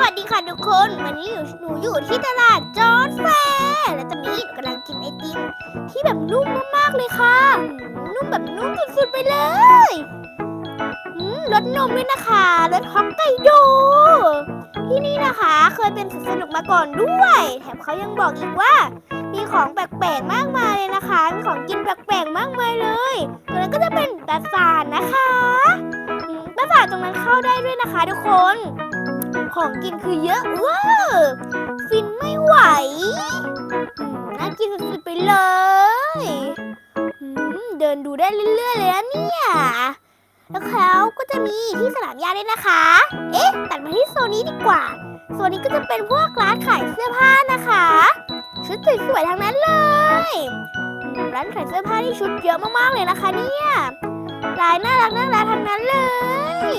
วัสดีค่ะทุกคน วันนี้หนูอยู่ที่ตลาดจอร์นแฟร์และตอนนี้หนูกำลังกินไอติมที่แบบนุ่มมากๆเลยค่ะ นุ่มแบบนุ่มสุดๆไปเลยอืมรสนมด้วยนะคะรสฮอกไกโดที่นี่นะคะเคยเป็นสนสนุกมาก่อนด้วย แถมเขายังบอกอีกว่า มีของแปลกๆมากมายเลยนะคะ มีของกินแปลกๆมากมายเลยตรงนั้นก็จะเป็นปราสาทนะคะปราสาทตรงนั้นเข้าได้ด้วยนะคะทุกคน ของกินคือเยอะเวอร์ฟินไม่ไหวน่ากินสุดๆไปเลย เดินดูได้เรื่อยๆเลยนะเนี่ย แล้วเขาก็จะมีที่สนามหญ้าด้วยนะคะ เอ๊ะ ตัดมาที่โซนนี้ดีกว่า โซนนี้ก็จะเป็นพวกร้านขายเสื้อผ้านะคะ ชุดสวยๆทั้งนั้นเลย ร้านขายเสื้อผ้าที่ชุดเยอะมากๆเลยนะคะเนี่ยลายน่ารักน่ารักทั้งนั้นเลย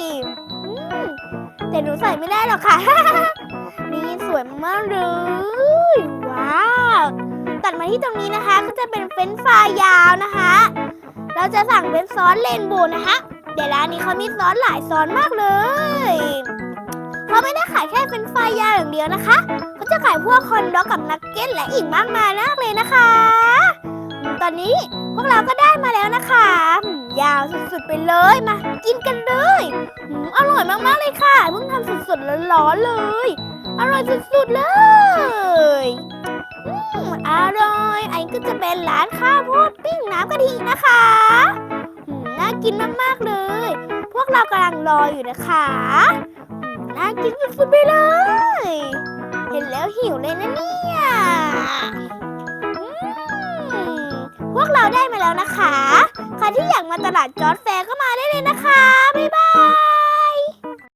แต่หนูใส่ไม่ได้หรอกค่ะ นี่สวยมากเลย ว้าว ตัดมาที่ตรงนี้นะคะ ก็จะเป็นเฟรนฟรายยาวนะคะ เราจะสั่งเป็นซอสเรนโบว์นะคะ เดี๋ยวร้านนี้เขามีซอสหลายซอสมากเลยเขาไม่ได้ขายแค่เป็นไฟรายยาวอย่างเดียวนะคะเขาจะขายพวกคอนด็อกกับนักเก็ตและอีกมากมายมากเลยนะคะ ตอนนี้พวกเราก็ได้มาแล้วนะคะ ยาวสุดๆไปเลยมา กินกันเลยอืมอร่อยมากๆเลยค่ะเพิ่งทำสดๆร้อนๆเลย อร่อยสุดๆเลยอืมอร่อยอันนี้ก็จะเป็นร้านข้าวโพดปิ้งน้ำกะทินะคะอืมน่ากินมากๆเลย พวกเรากำลังรออยู่นะคะอืมน่ากินสุดๆไปเลย เห็นแล้วหิวเลยนะเนี่ยพวกเราได้มาแล้วนะคะ ใครที่อยากมาตลาดจอร์ดแฟร์ก็มาได้เลยนะคะ บ๊ายบาย